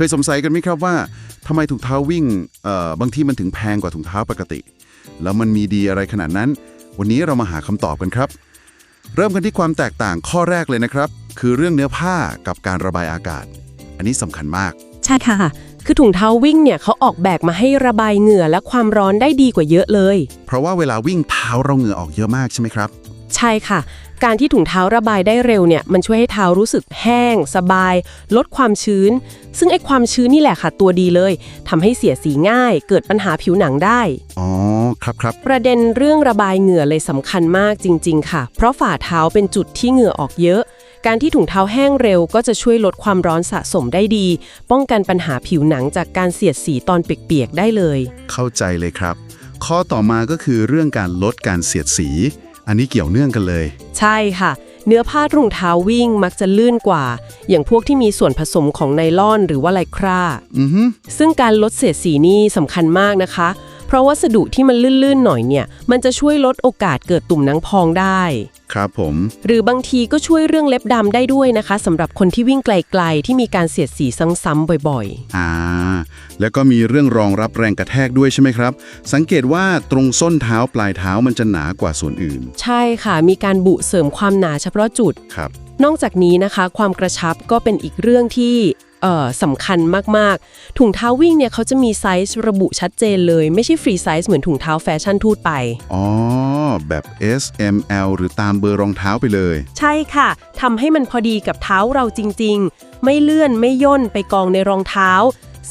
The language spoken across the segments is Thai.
เคยสงสัยกันไหมครับว่าทำไมถุงเท้าวิ่งเอ่อบางทีมันถึงแพงกว่าถุงเท้าปกติ แล้วมันมีดีอะไรขนาดนั้น วันนี้เรามาหาคำตอบกันครับ เริ่มกันที่ความแตกต่างข้อแรกเลยนะครับ คือเรื่องเนื้อผ้ากับการระบายอากาศ อันนี้สำคัญมาก ใช่ค่ะ คือถุงเท้าวิ่งเนี่ยเขาออกแบบมาให้ระบายเหงื่อและความร้อนได้ดีกว่าเยอะเลย เพราะว่าเวลาวิ่งเท้าเราเหงื่อออกเยอะมากใช่ไหมครับ ใช่ค่ะ การที่ถุงเท้าระบายได้เร็วเนี่ยมันช่วยให้เท้ารู้สึกแห้ง สบาย ลดความชื้น ซึ่งไอ้ความชื้นนี่แหละค่ะตัวดีเลยทำให้เสียสีง่าย เกิดปัญหาผิวหนังได้ อ๋อ ครับครับ ประเด็นเรื่องระบายเหงื่อเลยสำคัญมากจริง ๆ ค่ะ เพราะฝ่าเท้าเป็นจุดที่เหงื่อออกเยอะ การที่ถุงเท้าแห้งเร็วก็จะช่วยลดความร้อนสะสมได้ดี ป้องกันปัญหาผิวหนังจากการเสียดสีตอนเปียกๆได้เลย เข้าใจเลยครับ ข้อต่อมาก็คือเรื่องการลดการเสียดสี อันนี้เกี่ยวเนื่องกันเลย ใช่ค่ะ เนื้อผ้ารองเท้าวิ่งมักจะลื่นกว่า อย่างพวกที่มีส่วนผสมของไนลอนหรือว่าไลคราอือฮึซึ่งการลดเศษสีนี่สำคัญมากนะคะ เพราะวัสดุที่มันลื่นๆหน่อยเนี่ย มันจะช่วยลดโอกาสเกิดตุ่มหนังพองได้ ครับผม หรือบางทีก็ช่วยเรื่องเล็บดำได้ด้วยนะคะสำหรับคนที่วิ่งไกลๆ ที่มีการเสียดสีซ้ำๆบ่อยอ่า แล้วก็มีเรื่องรองรับแรงกระแทกด้วยใช่ไหมครับ สังเกตว่าตรงส้นเท้าปลายเท้ามันจะหนากว่าส่วนอื่น ๆ ใช่ค่ะ มีการบุเสริมความหนาเฉพาะจุด ครับ นอกจากนี้นะคะ ความกระชับก็เป็นอีกเรื่องที่เอ่อ สำคัญมากๆ ถุงเท้าวิ่งเนี่ยเขาจะมีไซส์ระบุชัดเจนเลย ไม่ใช่ฟรีไซส์เหมือนถุงเท้าแฟชั่นทูตไป อ๋อ แบบ S M L หรือตามเบอร์รองเท้าไปเลย ใช่ค่ะทำให้มันพอดีกับเท้าเราจริง ๆ ไม่เลื่อนไม่ย่นไปกองในรองเท้า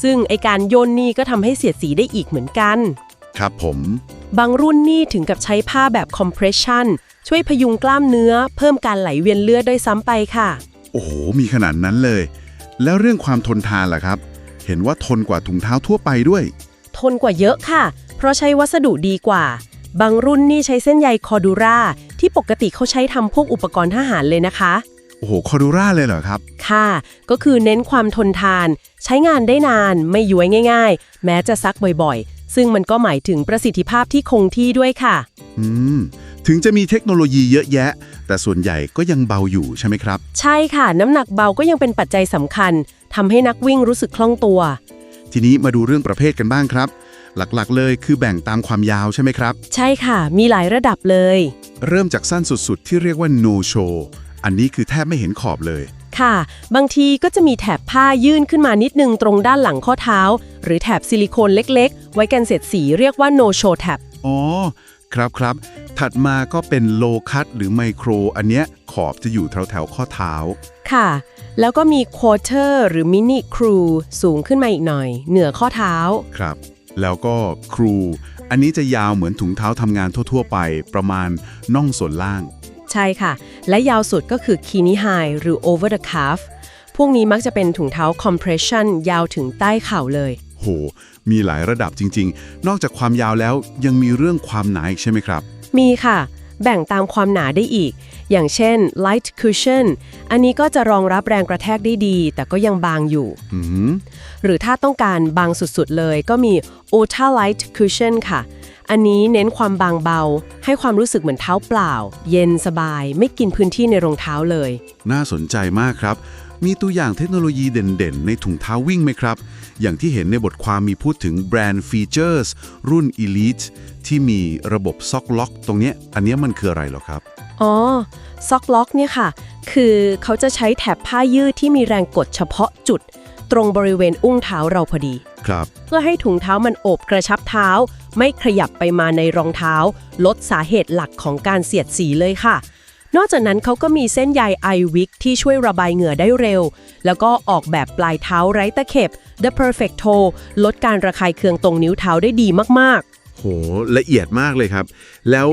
ซึ่งไอการย่นนี่ก็ทำให้เสียดสีได้อีกเหมือนกัน ครับผม บางรุ่นนี่ถึงกับใช้ผ้าแบบ compression ช่วยพยุงกล้ามเนื้อ เพิ่มการไหลเวียนเลือดด้วยซ้ำไปค่ะ โอ้โห มีขนาดนั้นเลย แล้วเรื่องความทนทานล่ะครับ เห็นว่าทนกว่าถุงเท้าทั่วไปด้วย ทนกว่าเยอะค่ะ เพราะใช้วัสดุดีกว่า บางรุ่นนี่ใช้เส้นใยคอดูราที่ปกติเขาใช้ทำพวกอุปกรณ์ทหารเลยนะคะ โอ้โห คอดูร่าเลยเหรอครับ ค่ะ ก็คือเน้นความทนทาน ใช้งานได้นาน ไม่ย้วยง่าย ๆ แม้จะซักบ่อยๆ ซึ่งมันก็หมายถึงประสิทธิภาพที่คงที่ด้วยค่ะ อืม ถึงจะมีเทคโนโลยีเยอะแยะ แต่ส่วนใหญ่ก็ยังเบาอยู่ใช่ไหมครับ ใช่ค่ะ น้ำหนักเบาก็ยังเป็นปัจจัยสำคัญทำให้นักวิ่งรู้สึกคล่องตัว ทีนี้มาดูเรื่องประเภทกันบ้างครับ หลักๆ เลยคือแบ่งตามความยาวใช่ไหมครับ ใช่ค่ะ มีหลายระดับเลย เริ่มจากสั้นสุดๆ ที่เรียกว่า no show อันนี้คือแทบไม่เห็นขอบเลย ค่ะ บางทีก็จะมีแถบผ้ายื่นขึ้นมานิดนึงตรงด้านหลังข้อเท้า หรือแถบซิลิโคนเล็ก ๆ ไว้กันเสียดสีเรียกว่า no show tab อ๋อ ครับครับ ถัดมาก็เป็น low cut หรือ micro อันเนี้ยขอบจะอยู่แถวๆข้อเท้า ค่ะ แล้วก็มี quarter หรือ mini crew สูงขึ้นมาอีกหน่อย เหนือข้อเท้า ครับ แล้วก็ครู อันนี้จะยาวเหมือนถุงเท้าทำงานทั่ว ๆ ไป ประมาณน่องส่วนล่าง ใช่ค่ะ และยาวสุดก็คือ kini high หรือ over the calf พวกนี้มักจะเป็นถุงเท้า compression ยาวถึงใต้เข่าเลย โห มีหลายระดับจริง ๆ นอกจากความยาวแล้วยังมีเรื่องความหนาอีกใช่ไหมครับ มีค่ะ แบ่งตามความหนาได้อีก อย่างเช่น light cushion อันนี้ก็จะรองรับแรงกระแทกได้ดี แต่ก็ยังบางอยู่อืมหรือถ้าต้องการบางสุดๆเลยก็มี ultra light cushion ค่ะ อันนี้เน้นความบางเบา ให้ความรู้สึกเหมือนเท้าเปล่า เย็นสบาย ไม่กินพื้นที่ในรองเท้าเลย น่าสนใจมากครับ มีตัวอย่างเทคโนโลยีเด่นๆ ในถุงเท้าวิ่งไหมครับ อย่างที่เห็นในบทความมีพูดถึงแบรนด์ฟีเจอร์สรุ่น Elite ที่มีระบบซ็อกล็อก ตรงเนี้ยอันเนี้ยมันคืออะไรเหรอครับ อ๋อซ็อกล็อกเนี่ยค่ะ คือเขาจะใช้แถบผ้ายืดที่มีแรงกดเฉพาะจุด ตรงบริเวณอุ้งเท้าเราพอดี ครับ เพื่อให้ถุงเท้ามันโอบกระชับเท้า ไม่ขยับไปมาในรองเท้า ลดสาเหตุหลักของการเสียดสีเลยค่ะ นอกจากนั้นเขาก็มีเส้นใยไอวิกที่ช่วยระบายเหงื่อได้เร็ว แล้วก็ออกแบบปลายเท้าไร้ตะเข็บ The Perfect Toe ลดการระคายเคืองตรงนิ้วเท้าได้ดีมากโหละเอียดมากเลยครับ แล้ว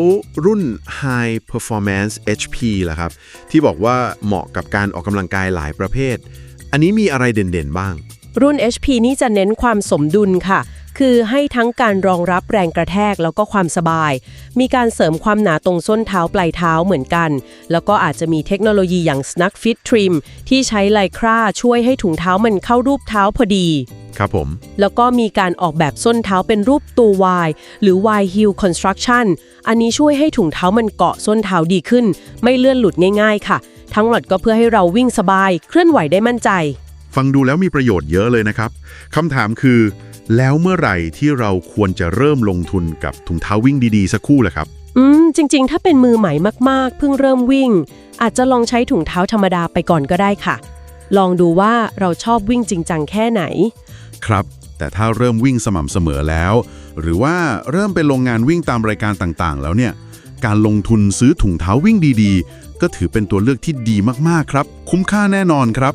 รุ่น High Performance HP ล่ะครับ ที่บอกว่าเหมาะกับการออกกำลังกายหลายประเภท อันนี้มีอะไรเด่นๆบ้างๆรุ่น HP นี่จะเน้นความสมดุลค่ะ คือให้ทั้งการรองรับแรงกระแทกแล้วก็ความสบาย มีการเสริมความหนาตรงส้นเท้าปลายเท้าเหมือนกัน แล้วก็อาจจะมีเทคโนโลยีอย่าง Snug Fit Trim ที่ใช้ไลคราช่วยให้ถุงเท้ามันเข้ารูปเท้าพอดี ครับผม แล้วก็มีการออกแบบส้นเท้าเป็นรูปตัว Y หรือ Y heel construction อันนี้ช่วยให้ถุงเท้ามันเกาะส้นเท้าดีขึ้น ไม่เลื่อนหลุดง่าย ๆ ค่ะ ทั้งหมดก็เพื่อให้เราวิ่งสบาย เคลื่อนไหวได้มั่นใจ ฟังดูแล้วมีประโยชน์เยอะเลยนะครับคำถามคือ แล้วเมื่อไหร่ที่เราควรจะเริ่มลงทุนกับถุงเท้าวิ่งดีๆ สักครู่ล่ะครับ อืม จริง ๆ ถ้าเป็นมือใหม่มากๆ เพิ่งเริ่มวิ่ง อาจจะลองใช้ถุงเท้าธรรมดาไปก่อนก็ได้ค่ะ ลองดูว่าเราชอบวิ่งจริงจังแค่ไหน ครับ แต่ถ้าเริ่มวิ่งสม่ำเสมอแล้ว หรือว่าเริ่มไปลงงานวิ่งตามรายการต่างๆ แล้วเนี่ย การลงทุนซื้อถุงเท้าวิ่งดีๆ ก็ถือเป็นตัวเลือกที่ดีมากๆครับ คุ้มค่าแน่นอนครับ